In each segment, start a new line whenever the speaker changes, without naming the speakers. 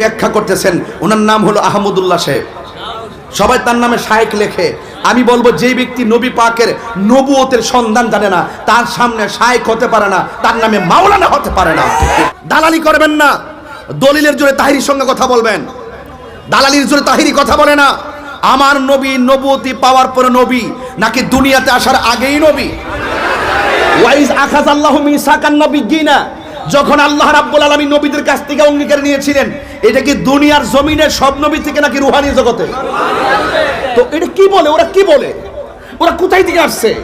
ব্যাখ্যা করতেছেন। ওনার নাম হলো আহমদুল্লাহ সাহেব। সবাই তার নামে শায়েক লেখে। আমি বলব যে ব্যক্তি নবী পাকের নবুয়তের সন্ধান জানে না, তার সামনে শায়েক হতে পারে না, তার নামে মাওলানা হতে পারে না। দালালি করবেন না। দলিলের জোরে তাহিরির সঙ্গে কথা বলবেন। দালালির জোরে তাহিরি কথা বলে না। আমার নবী নবুয়তি পাওয়ার পরে নবী, নাকি দুনিয়াতে আসার আগেই নবী? ওয়াইজ আখাজ আল্লাহ মিসাকান নবিয়িনা যখন আল্লাহ রাব্বুল আলামিন নবীদের কাছ থেকে অঙ্গীকার নিয়েছিলেন এটা কি দুনিয়ার জমিনে সব থেকে নাকি রুহানি জগতে? তো এটা কি বলে? ওরা কি বলে? ওরা কোথায় থেকে আসছে?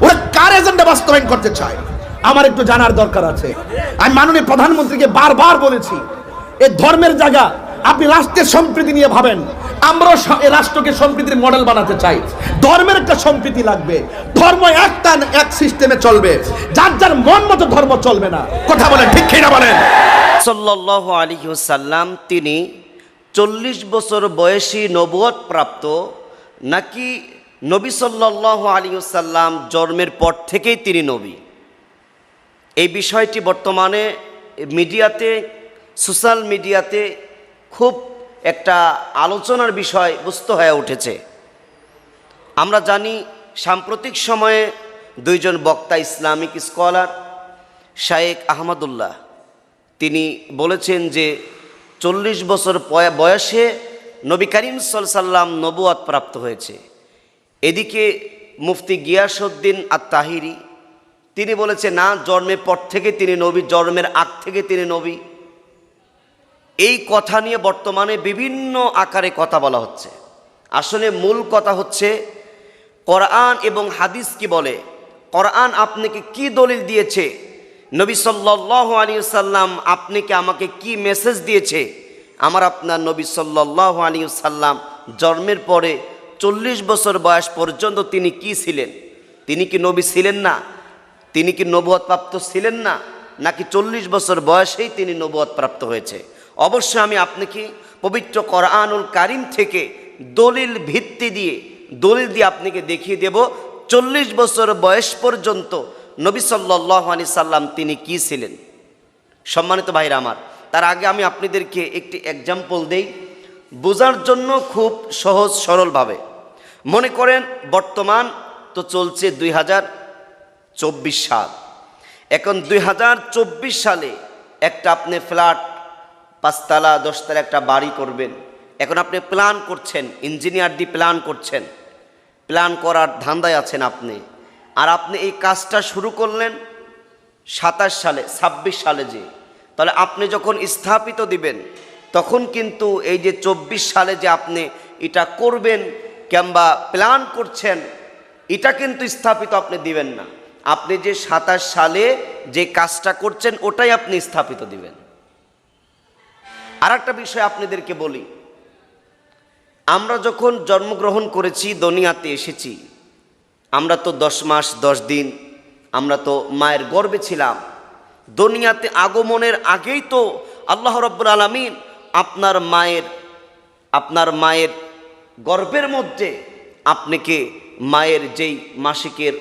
ওরা কার এজেন্ডা বাস্তবায়ন করতে চায়? আমার একটু জানার দরকার আছে। আমি মাননীয় প্রধানমন্ত্রীকে বারবার বলেছি এই ধর্মের জায়গা আপনি রাষ্ট্রের সম্প্রীতি নিয়ে ভাবেন। আমরাও স- এই রাষ্ট্রকে সম্প্রীতির মডেল বানাতে চাই। ধর্মের একটা সম্প্রীতি লাগবে। ধর্ম একটা এক সিস্টেমে চলবে। যার যার মন মতো ধর্ম চলবে না। কথা বলেন, ঠিক কিনা বলেন?
সাল্লাহ আলী সাল্লাম তিনি চল্লিশ বছর বয়সী নবুয়ত প্রাপ্ত, নাকি নবী সাল্লাহ আলী সাল্লাম জন্মের পর থেকেই তিনি নবী? এই বিষয়টি বর্তমানে মিডিয়াতে, সোশ্যাল মিডিয়াতে খুব একটা আলোচনার বিষয় বস্তু হয়ে উঠেছে। আমরা জানি সাম্প্রতিক সময়ে দুইজন বক্তা ইসলামিক স্কলার, শায়েক আহমদুল্লাহ। তিনি বলেছেন যে চল্লিশ বছর বয়সে নবী করিম সাল সাল্লাম নবুয়াত প্রাপ্ত হয়েছে। এদিকে মুফতি গিয়াসউদ্দিন আত তাহিরি তিনি বলেছে না, জন্মের পর থেকে তিনি নবী, জন্মের আগ থেকে তিনি নবী। এই কথা নিয়ে বর্তমানে বিভিন্ন আকারে কথা বলা হচ্ছে। আসলে মূল কথা হচ্ছে, কোরআন এবং হাদিস কি বলে? কোরআন আপনাকে কি দলিল দিয়েছে? নবী সাল্লাহ আলী সাল্লাম আপনাকে আমাকে কি মেসেজ দিয়েছে? আমার আপনার নবী সাল্লাহ আলী সাল্লাম জন্মের পরে চল্লিশ বছর বয়স পর্যন্ত তিনি কি ছিলেন? তিনি কি নবী ছিলেন না? তিনি কি নবুয়ত প্রাপ্ত ছিলেন না? নাকি চল্লিশ বছর বয়সেই তিনি নবুয়ত প্রাপ্ত হয়েছে? অবশ্যই আমি আপনাকে পবিত্র কোরআনুল কারিম থেকে দলিল ভিত্তি দিয়ে, দলিল দিয়ে আপনাকে দেখিয়ে দেব, চল্লিশ বছর বয়স পর্যন্ত নবী সাল্লাহ আলি সাল্লাম তিনি কি ছিলেন? সম্মানিত ভাইরা আমার, তার আগে আমি আপনাদেরকে একটি এক্সাম্পল দেই। বোঝার জন্য খুব সহজ সরলভাবে। মনে করেন, বর্তমান তো চলছে দুই হাজার চব্বিশ সাল। এখন দুই হাজার চব্বিশ সালে একটা আপনি ফ্ল্যাট পাঁচতলা, দশতলা একটা বাড়ি করবেন। এখন আপনি প্ল্যান করছেন ইঞ্জিনিয়ার দিয়ে প্ল্যান করছেন। প্ল্যান করার ধান্দায় আছেন আপনি। আর আপনি এই কাজটা শুরু করলেন সাতাশ সালে, ছাব্বিশ সালে যে। তাহলে আপনি যখন স্থাপিত দিবেন, তখন কিন্তু এই যে চব্বিশ সালে যে আপনি এটা করবেন কিংবা প্ল্যান করছেন, এটা কিন্তু স্থাপিত আপনি দিবেন না। আপনি যে সাতাশ সালে যে কাজটা করছেন, ওটাই আপনি স্থাপিত দিবেন। আর একটা বিষয় আপনাদেরকে বলি। আমরা যখন জন্মগ্রহণ করেছি, দুনিয়াতে এসেছি আমরা তো দশ মাস, দশ দিন, আমরা তো মায়ের গর্বে ছিলাম। দুনিয়াতে আগমনের আগেই তো আল্লাহ রব্বুল আলমিন আপনার মায়ের আপনার মায়ের গর্বের মধ্যে আপনাকে মায়ের যেই মাসিকের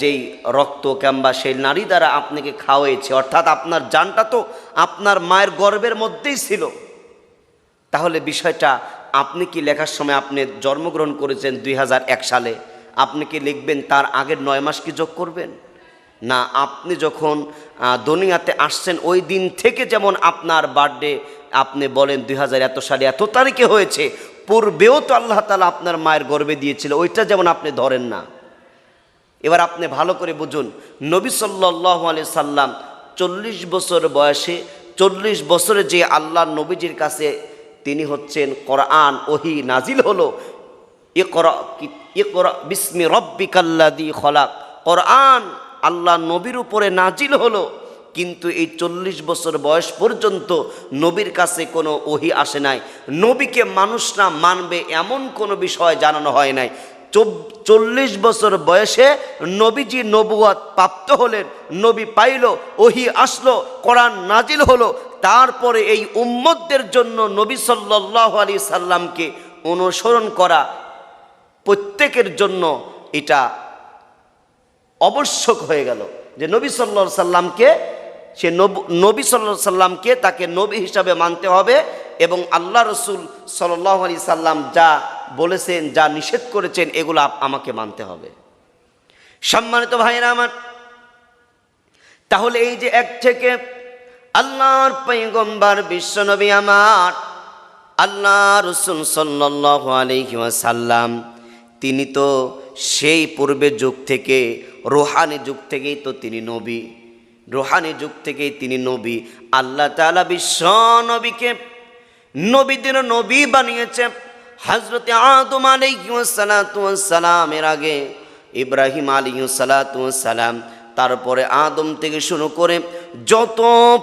যেই রক্ত কিংবা সেই নারী দ্বারা আপনাকে খাওয়াইছে, অর্থাৎ আপনার জানটা তো আপনার মায়ের গর্বের মধ্যেই ছিল। তাহলে বিষয়টা আপনি কি লেখার সময় আপনি জন্মগ্রহণ করেছেন দুই হাজার এক সালে? আপনি কি লিখবেন তার আগের নয় মাস কি যোগ করবেন? না, আপনি যখন দুনিয়াতে আসছেন, ওই দিন থেকে যেমন আপনার বার্থডে, আপনি বলেন দু হাজার এত সালে এত তারিখে হয়েছে, পূর্বেও তো আল্লাহ তালা আপনার মায়ের গর্বে দিয়েছিল, ওইটা যেমন আপনি ধরেন না। এবার আপনি ভালো করে বুঝুন, নবী সাল্লাহ আলি সাল্লাম চল্লিশ বছর বয়সে, চল্লিশ বছরে যে আল্লাহ নবীজির কাছে তিনি হচ্ছেন কোরআন ওহি নাজিল হলো কি- ইকরা বিস্মি রব্বিকাল্লাদি খলাক। কোরআন আল্লাহ নবীর উপরে নাজিল হলো, কিন্তু এই চল্লিশ বছর বয়স পর্যন্ত নবীর কাছে কোনো ওহি আসে নাই। নবীকে মানুষ না মানবে এমন কোনো বিষয় জানানো হয় নাই। চল্লিশ বছর বয়সে নবীজি নবুয়াত প্রাপ্ত হলেন, নবী পাইল, ওহি আসলো, কোরআন নাজিল হলো। তারপরে এই উম্মতদের জন্য নবী সাল্লাহ সাল্লামকে অনুসরণ করা প্রত্যেকের জন্য এটা আবশ্যক হয়ে গেল যে নবী সাল্লা সাল্লামকে, সে নব- সাল্লা সাল্লামকে তাকে নবী হিসাবে মানতে হবে এবং আল্লাহ রসুল সাল্লাহ আলি সাল্লাম যা বলেছেন, যা নিষেধ করেছেন, এগুলো আমাকে মানতে হবে। সম্মানিত ভাইরা আমার, তাহলে এই যে এক থেকে আল্লাহর পৈগম্বার বিশ্বনবী আমার, আল্লাহ রসুল সাল্লাহ সাল্লাম তিনি তো সেই পূর্বের যুগ থেকে, রোহানি যুগ থেকেই তো তিনি নবী। রোহানি যুগ থেকেই তিনি নবী। আল্লাহ তালা বিশ্ব নবীকে নবীদের নবী বানিয়েছে হজরত আদম আলাইসালামের আগে, ইব্রাহিম আলিউসালাম তারপরে আদম থেকে শুরু করে যত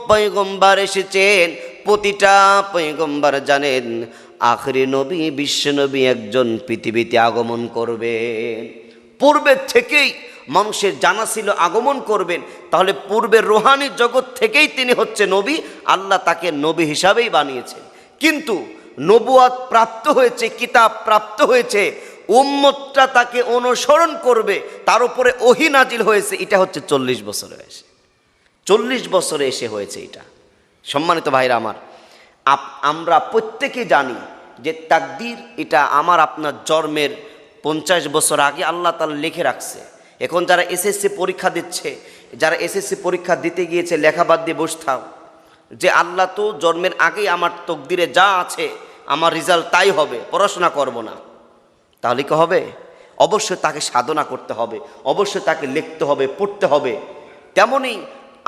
পয়গম্বার এসেছেন, প্রতিটা পয়গম্বার জানেন আখরি নবী, বিশ্ব নবী একজন পৃথিবীতে আগমন করবেন পূর্বের থেকেই মানুষের জানা ছিল আগমন করবেন। তাহলে পূর্বের রোহানি জগৎ থেকেই তিনি হচ্ছে নবী, আল্লাহ তাকে নবী হিসাবেই বানিয়েছেন। কিন্তু নবুয়াত প্রাপ্ত হয়েছে, কিতাব প্রাপ্ত হয়েছে, উম্মতটা তাকে অনুসরণ করবে, তার উপরে ওহি নাজিল হয়েছে, এটা হচ্ছে চল্লিশ বছরে এসে চল্লিশ বছরে এসে হয়েছে এটা। সম্মানিত ভাইরা আমার আমরা প্রত্যেকে জানি যে তাকদির এটা আমার আপনার জন্মের পঞ্চাশ বছর আগে আল্লাহ তালা লিখে রাখছে। এখন যারা এসএসসি পরীক্ষা দিচ্ছে, যারা এসএসসি পরীক্ষা দিতে গিয়েছে, লেখা বাদ দিয়ে বসে থাও। যে আল্লাহ তো জন্মের আগেই আমার তকদিরে যা আছে, আমার রেজাল্ট তাই হবে, পড়াশোনা করব না। তাহলে কি হবে? অবশ্যই তাকে সাধনা করতে হবে, অবশ্যই তাকে লিখতে হবে, পড়তে হবে। তেমনই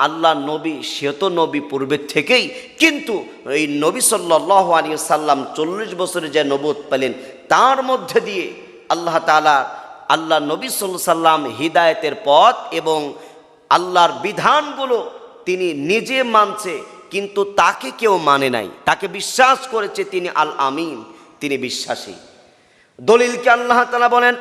আল্লাহ নবী, সে তো নবী পূর্বের থেকেই, কিন্তু এই নবী সাল্লাহ আলী সাল্লাম চল্লিশ বছরে যে নবত পেলেন, তার মধ্যে দিয়ে আল্লাহ তালা আল্লাহ নবী সাল্লাহ সাল্লাম হৃদায়তের পথ এবং আল্লাহর বিধানগুলো তিনি নিজে মানছে, কিন্তু তাকে কেউ মানে নাই। তাকে বিশ্বাস করেছে তিনি আল আমিন তিনি বিশ্বাসী। দলিলকে আল্লাহ তালা বলেন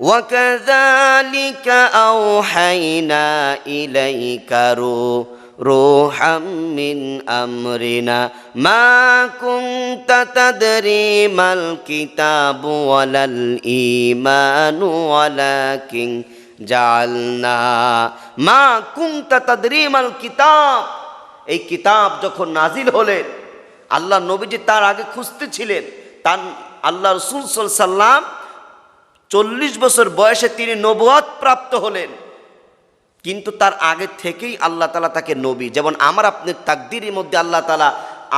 وكذلك أوحينا إليك رو- روحا من أمرنا ما كنت تدري ما الكتاب ولا الإيمان ولكن جعلنا ما كنت تدري ما الكتاب এই কিতাব যখন নাজিল হলেন আল্লাহ নবীজি তার আগে খুঁজতে ছিলেন তার আল্লাহ রসুল সাল্লাম চল্লিশ বছর বয়সে তিনি নবুয়াত প্রাপ্ত হলেন। কিন্তু তার আগে থেকেই আল্লাহ তালা তাকে নবী। যেমন আমার আপনার তাকদিরের মধ্যে আল্লাহ তালা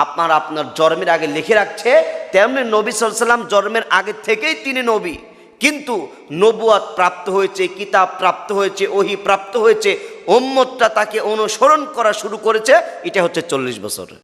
আপনার আপনার জন্মের আগে লিখে রাখছে, তেমনি নবী সাল্লাম জন্মের আগে থেকেই তিনি নবী। কিন্তু নবুয়াত প্রাপ্ত হয়েছে, কিতাব প্রাপ্ত হয়েছে, ওহি প্রাপ্ত হয়েছে ওম্মতটা তাকে অনুসরণ করা শুরু করেছে, এটা হচ্ছে চল্লিশ বছর।